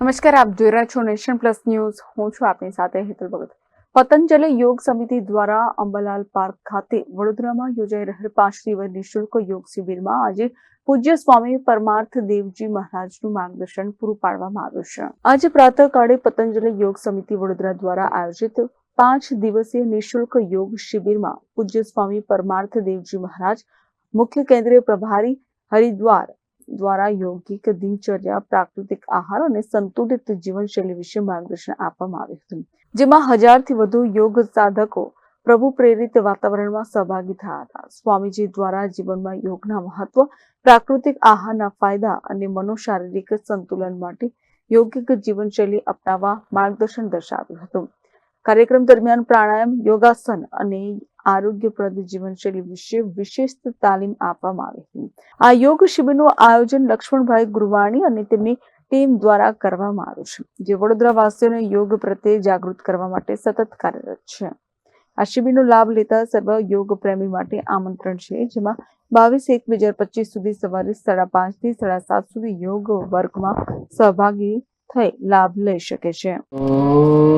નમસ્કાર, આપ જોઈ રહ્યા છો નેશન પ્લસ ન્યૂઝ. હું છું આપની સાથે હેતલ ભગત. પતંજલિ યોગ સમિતિ દ્વારા અંબાલાલ પાર્ક ખાતે વડોદરામાં યોજાઈ રહેલ પાંચ દિવસ નિઃશુલ્ક યોગ શિબિરમાં આજે પૂજ્ય સ્વામી પરમાર્થ દેવજી મહારાજનું માર્ગદર્શન પૂરું પાડવામાં આવ્યું છે. આજે પ્રાતઃકાળે પતંજલિ યોગ સમિતિ વડોદરા દ્વારા આયોજિત પાંચ દિવસીય નિઃશુલ્ક યોગ શિબિરમાં પૂજ્ય સ્વામી પરમાર્થ દેવજી મહારાજ, મુખ્ય કેન્દ્રીય પ્રભારી હરિદ્વાર દ્વારા યોગિક દિનચર્યા, પ્રાકૃતિક આહાર અને સંતુલિત જીવનશૈલી વિશે માર્ગદર્શન આપવામાં આવ્યું હતું. જેમાં હજારથી વધુ યોગ સાધકો પ્રભુ પ્રેરિત વાતાવરણમાં સહભાગી થયા હતા. સ્વામીજી દ્વારા જીવનમાં યોગના મહત્વ, પ્રાકૃતિક આહારના ફાયદા અને મનોશારીરિક સંતુલન માટે યોગિક જીવનશૈલી અપનાવવા માર્ગદર્શન દર્શાવ્યું હતું. કાર્યક્રમ દરમિયાન પ્રાણાયામ, યોગાસન અને આરોગ્યપ્રદ જીવનશૈલી વિશે વિશેષ તાલીમ આપવામાં આવી હતી. આ યોગ શિબિરનું આયોજન લક્ષ્મણભાઈ ગુરવાણી અને તેમની ટીમ દ્વારા કરવામાં આવ્યું છે, જે વડોદરા વાસીઓને યોગ પ્રત્યે જાગૃત કરવા માટે સતત કાર્યરત છે. આ શિબિરનો લાભ લેતા સર્વ યોગ પ્રેમી માટે આમંત્રણ છે, જેમાં બાવીસ એક બે હજાર પચીસ સુધી સવારે સાડા પાંચથી સાડા સાત સુધી યોગ વર્ગમાં સહભાગી થઈ લાભ લઈ શકે છે.